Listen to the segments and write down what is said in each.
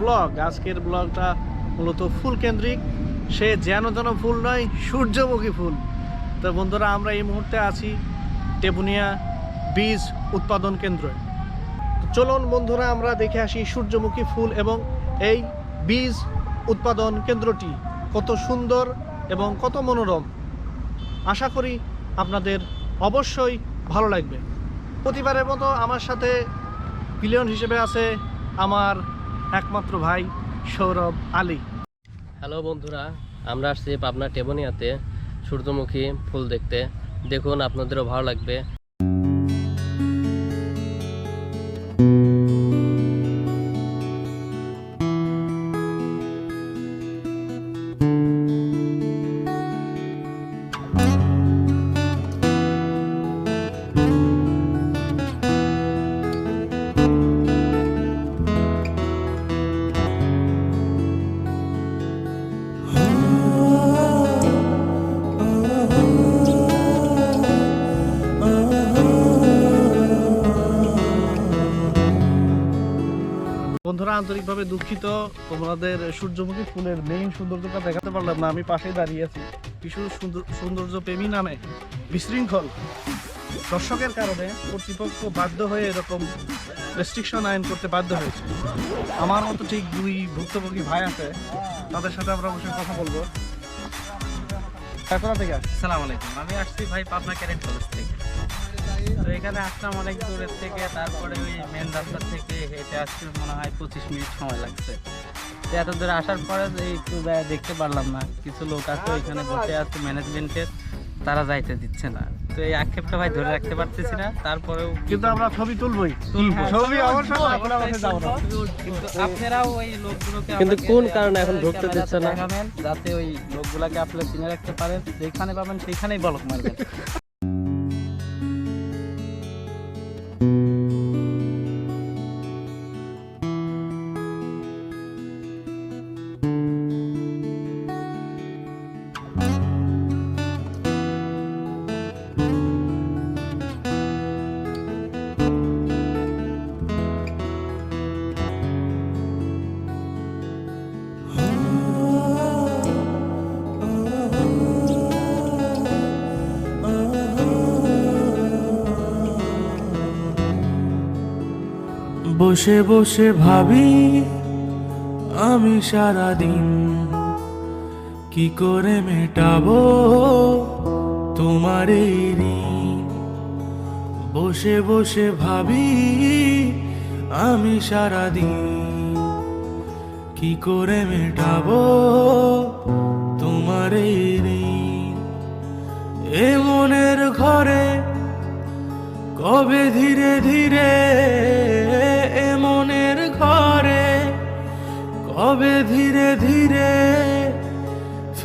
Blog আজকের ব্লগটা মূলত ফুল কেন্দ্রিক। সে যেন যেন ফুল নয়, সূর্যমুখী ফুল। তো বন্ধুরা, আমরা এই মুহূর্তে আছি টেবুনিয়া বীজ উৎপাদন কেন্দ্রে। চলুন বন্ধুরা, আমরা দেখে আসি সূর্যমুখী ফুল এবং এই বীজ উৎপাদন কেন্দ্রটি কত সুন্দর এবং কত মনোরম। আশা করি আপনাদের অবশ্যই ভালো লাগবে। প্রতিবারের মতো আমার সাথে পিলিয়ন হিসেবে আছে আমার একমাত্র ভাই সৌরভ আলী। হ্যালো বন্ধুরা, আমরা আসছি পাবনা টেবনিয়াতে সূর্যমুখী ফুল দেখতে। দেখুন, আপনাদেরও ভালো লাগবে। বন্ধুরা আন্তরিকভাবে দুঃখিত। তোমাদের সূর্যমুখী ফুলের মেইন সৌন্দর্যটা দেখাতে পারলাম না, আমি পাশেই দাঁড়িয়ে আছি। কিছু সুন্দর সৌন্দর্য প্রেমী নামে বিশৃঙ্খল। দর্শকের কারণে কর্তৃপক্ষ বাধ্য হয়ে এরকম রেস্ট্রিকশন আইন করতে বাধ্য হয়েছে। আমার মতো ঠিক দুই ভুক্তভোগী ভাই আছে, তাদের সাথে আমরা অবশ্যই কথা বলব। কোথা থেকে আসছে সালাম আলাইকুম। আমি আসছি ভাই পাবনা ক্যারেট কলেজ থেকে। তো এখানে আসলাম অনেক দূরের থেকে তারপরে ওই মেন রাস্তা থেকে হেঁটে আসতে মনে হয় পঁচিশ মিনিট সময় লাগছে। তো এত দূরে আসার পরে একটু দেখতে পারলাম না কিছু লোক আছে এখানে বসে আছে ম্যানেজমেন্টের তারা যাইতে দিচ্ছে না। তো এই আক্ষেপটা ভাই ধরে রাখতে পারতেছি না তারপরেও কিন্তু আমরা ছবি তুলবই। তুলবো। ছবি অবশ্যই আমরা আমাকে যাব না। কিন্তু আপনারাও ওই লোকগুলোকে কিন্তু কোন কারণে এখন ঢুকতে দিচ্ছে না? যাতে ওই লোকগুলাকে আপনারা চিনে রাখতে পারেন। যেখানে পাবেন সেখানেই বলক মারবেন। বসে বসে ভাবি, আমি সারাদিন কি করে মেটাবো তোমার এই ঋণ? বসে বসে ভাবি, আমি সারাদিন কি করে মেটাবো তোমার এই ঋণ? এ মনের ঘরে কবে ধীরে ধীরে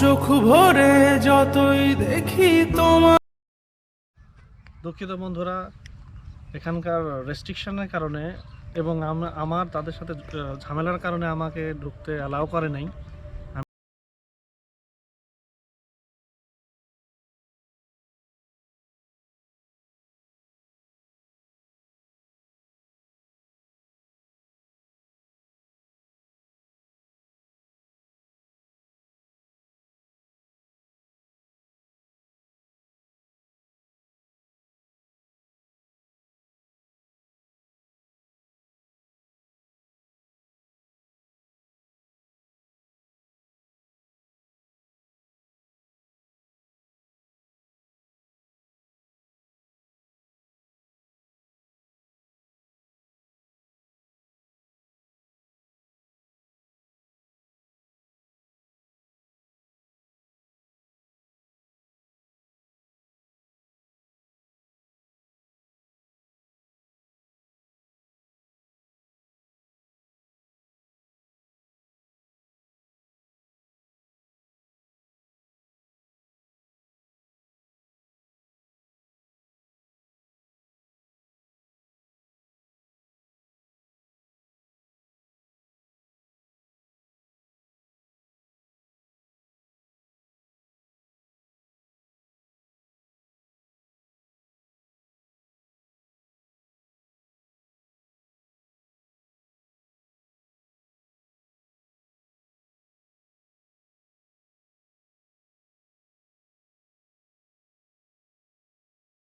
চোখ ভরে যতই দেখি তোমার। দুঃখিত বন্ধুরা, এখানকার রেস্ট্রিকশনের কারণে এবং আমার তাদের সাথে ঝামেলার কারণে আমাকে ঢুকতে অ্যালাউ করে নাই।